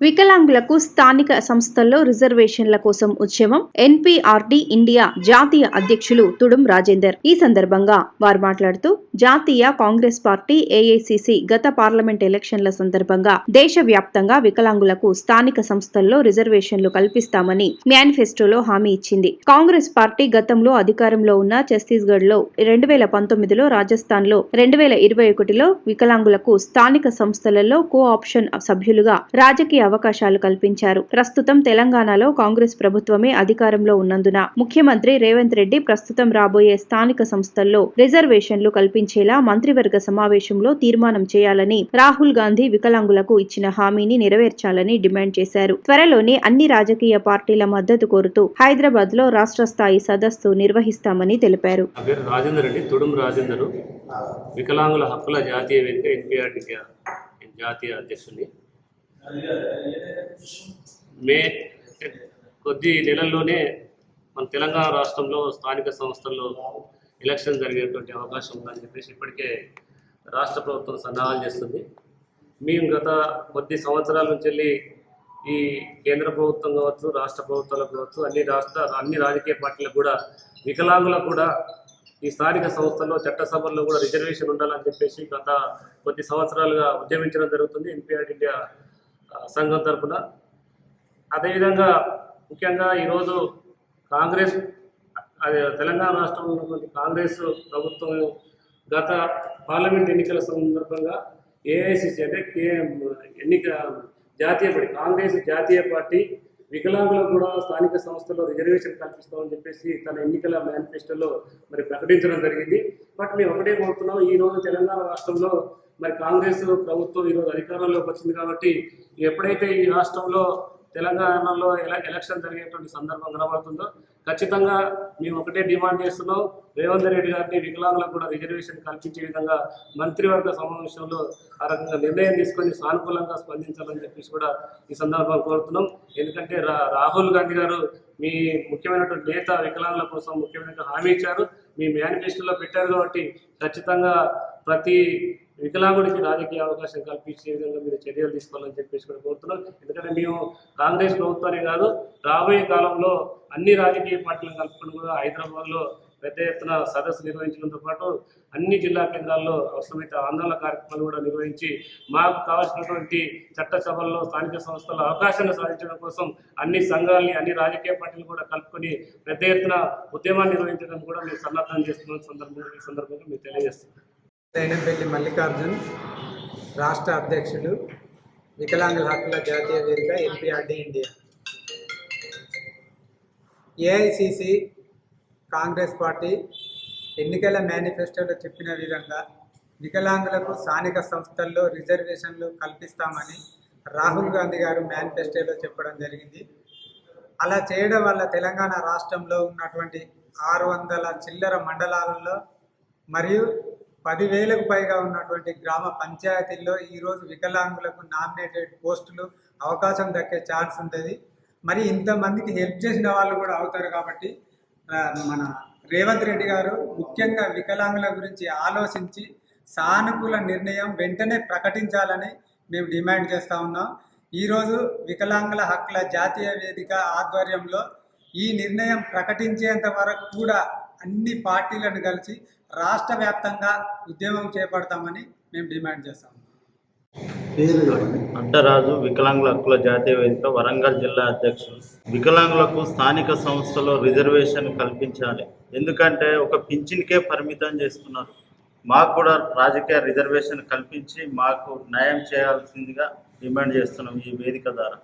వికలాంగులకు స్థానిక సంస్థల్లో రిజర్వేషన్ల కోసం ఉద్యమం ఎన్పీఆర్టీ ఇండియా జాతీయ అధ్యక్షులు తుడుం రాజేందర్. ఈ సందర్భంగా వారు మాట్లాడుతూ జాతీయ కాంగ్రెస్ పార్టీ ఏఐసిసి గత పార్లమెంట్ ఎలక్షన్ల సందర్భంగా దేశవ్యాప్తంగా వికలాంగులకు స్థానిక సంస్థల్లో రిజర్వేషన్లు కల్పిస్తామని మేనిఫెస్టోలో హామీ ఇచ్చింది. కాంగ్రెస్ పార్టీ గతంలో అధికారంలో ఉన్న ఛత్తీస్గఢ్లో రెండు వేల పంతొమ్మిదిలో రాజస్థాన్లో రెండు వేల ఇరవై ఒకటిలో వికలాంగులకు స్థానిక సంస్థలలో కో ఆప్షన్ సభ్యులుగా రాజకీయ అవకాశాలు కల్పించారు. ప్రస్తుతం తెలంగాణలో కాంగ్రెస్ ప్రభుత్వమే అధికారంలో ఉన్నందున ముఖ్యమంత్రి రేవంత్ రెడ్డి ప్రస్తుతం రాబోయే స్థానిక సంస్థల్లో రిజర్వేషన్లు కల్పించేలా మంత్రివర్గ సమావేశంలో తీర్మానం చేయాలని రాహుల్ గాంధీ వికలాంగులకు ఇచ్చిన హామీని నెరవేర్చాలని డిమాండ్ చేశారు. త్వరలోనే అన్ని రాజకీయ పార్టీల మద్దతు కోరుతూ హైదరాబాద్లో రాష్ట్ర స్థాయి సదస్సు నిర్వహిస్తామని తెలిపారు. వికలాంగుల హక్కుల జాతీయ వేదిక ఎన్పిఆర్టీ జాతీయ అధ్యక్షుడిని మే కొద్ది నెలల్లోనే మన తెలంగాణ రాష్ట్రంలో స్థానిక సంస్థల్లో ఎలక్షన్ జరిగేటువంటి అవకాశం ఉందని చెప్పేసి ఇప్పటికే రాష్ట్ర ప్రభుత్వం సన్నాహాలు చేస్తుంది. మేము గత కొద్ది సంవత్సరాల నుంచి వెళ్ళి ఈ కేంద్ర ప్రభుత్వం కావచ్చు రాష్ట్ర ప్రభుత్వాలకు కావచ్చు అన్ని రాష్ట్ర అన్ని రాజకీయ పార్టీలకు కూడా వికలాంగులకు కూడా ఈ స్థానిక సంస్థల్లో చట్టసభల్లో కూడా రిజర్వేషన్ ఉండాలని చెప్పేసి గత కొద్ది సంవత్సరాలుగా ఉద్యమించడం జరుగుతుంది. ఎన్పిఆర్ ఇండియా సంఘం తరఫున అదేవిధంగా ముఖ్యంగా ఈరోజు కాంగ్రెస్ అదే తెలంగాణ రాష్ట్రంలో ఉన్నటువంటి కాంగ్రెస్ ప్రభుత్వం గత పార్లమెంట్ ఎన్నికల సందర్భంగా ఏఐసిసి అంటే కే ఎన్నిక జాతీయ పార్టీ కాంగ్రెస్ జాతీయ పార్టీ వికలాంగులకు కూడా స్థానిక సంస్థల్లో రిజర్వేషన్ కల్పిస్తామని చెప్పేసి తన ఎన్నికల మేనిఫెస్టోలో మరి ప్రకటించడం జరిగింది. బట్ మేము ఒకటే కోరుతున్నాం ఈ రోజు తెలంగాణ రాష్ట్రంలో మరి కాంగ్రెస్ ప్రభుత్వం ఈరోజు అధికారంలోకి వచ్చింది కాబట్టి ఎప్పుడైతే ఈ రాష్ట్రంలో తెలంగాణలో ఎల ఎలక్షన్ జరిగేటువంటి సందర్భం కనబడుతుందో ఖచ్చితంగా మేము ఒకటే డిమాండ్ చేస్తున్నాం. రేవంత్ రెడ్డి గారిని వికలాంగులకు కూడా రిజర్వేషన్ కల్పించే విధంగా మంత్రివర్గ సమావేశంలో ఆ రకంగా నిర్ణయం తీసుకొని సానుకూలంగా స్పందించాలని చెప్పేసి కూడా ఈ సందర్భంగా కోరుతున్నాం. ఎందుకంటే రా రాహుల్ గాంధీ గారు మీ ముఖ్యమైనటువంటి నేత వికలాంగుల కోసం ముఖ్యమైన హామీ ఇచ్చారు. మీ మేనిఫెస్టోలో పెట్టారు కాబట్టి ఖచ్చితంగా ప్రతి వికలాంగుడికి రాజకీయ అవకాశం కల్పించే విధంగా మీరు చర్యలు తీసుకోవాలని చెప్పేసి కూడా కోరుతున్నాం. ఎందుకంటే మేము కాంగ్రెస్ ప్రభుత్వాన్ని కాదు రాబోయే కాలంలో అన్ని రాజకీయ పార్టీలను కలుపుకొని కూడా హైదరాబాద్లో పెద్ద ఎత్తున సదస్సు నిర్వహించడంతో పాటు అన్ని జిల్లా కేంద్రాల్లో అవసరమైతే ఆందోళన కార్యక్రమాలు కూడా నిర్వహించి మాకు కావాల్సినటువంటి చట్టసభల్లో స్థానిక సంస్థల అవకాశాన్ని సాధించడం కోసం అన్ని సంఘాలని అన్ని రాజకీయ పార్టీలు కూడా కలుపుకొని పెద్ద ఎత్తున ఉద్యమాన్ని నిర్వహించడం కూడా మేము సన్నద్ధం చేస్తున్న. సందర్భంగా ఈ సందర్భంగా మేము తెలియజేస్తున్నాం. దైనంపల్లి మల్లికార్జున్ రాష్ట్ర అధ్యక్షులు వికలాంగుల హక్కుల జాతీయ వేదిక MPRD India. AICC Congress party ఎన్నికల మేనిఫెస్టోలో చెప్పిన విధంగా వికలాంగులకు స్థానిక సంస్థల్లో రిజర్వేషన్లు కల్పిస్తామని రాహుల్ గాంధీ గారు మేనిఫెస్టోలో చెప్పడం జరిగింది. అలా చేయడం వల్ల తెలంగాణ రాష్ట్రంలో ఉన్నటువంటి ఆరు వందల చిల్లర మండలాలలో మరియు పదివేలకు పైగా ఉన్నటువంటి గ్రామ పంచాయతీల్లో ఈరోజు వికలాంగులకు నామినేటెడ్ పోస్టులు అవకాశం దక్కే ఛాన్స్ ఉంటుంది. మరి ఇంతమందికి హెల్ప్ చేసిన వాళ్ళు కూడా అవుతారు కాబట్టి మన రేవంత్ రెడ్డి గారు ముఖ్యంగా వికలాంగుల గురించి ఆలోచించి సానుకూల నిర్ణయం వెంటనే ప్రకటించాలని మేము డిమాండ్ చేస్తూ ఉన్నాం. ఈరోజు వికలాంగుల హక్కుల జాతీయ వేదిక ఆధ్వర్యంలో ఈ నిర్ణయం ప్రకటించేంత వరకు కూడా అన్ని పార్టీలను కలిసి రాష్ట్ర వ్యాప్తంగా ఉద్యమం చేపడతామని మేము డిమాండ్ చేస్తాం. అడ్డరాజు వికలాంగుల హక్కుల జాతీయ వేదిక వరంగల్ జిల్లా అధ్యక్షులు. వికలాంగులకు స్థానిక సంస్థలో రిజర్వేషన్ కల్పించాలి. ఎందుకంటే ఒక పింఛన్కే పరిమితం చేస్తున్నారు. మాకు కూడా రాజకీయ రిజర్వేషన్ కల్పించి మాకు న్యాయం చేయాల్సిందిగా డిమాండ్ చేస్తున్నాం ఈ వేదిక ద్వారా.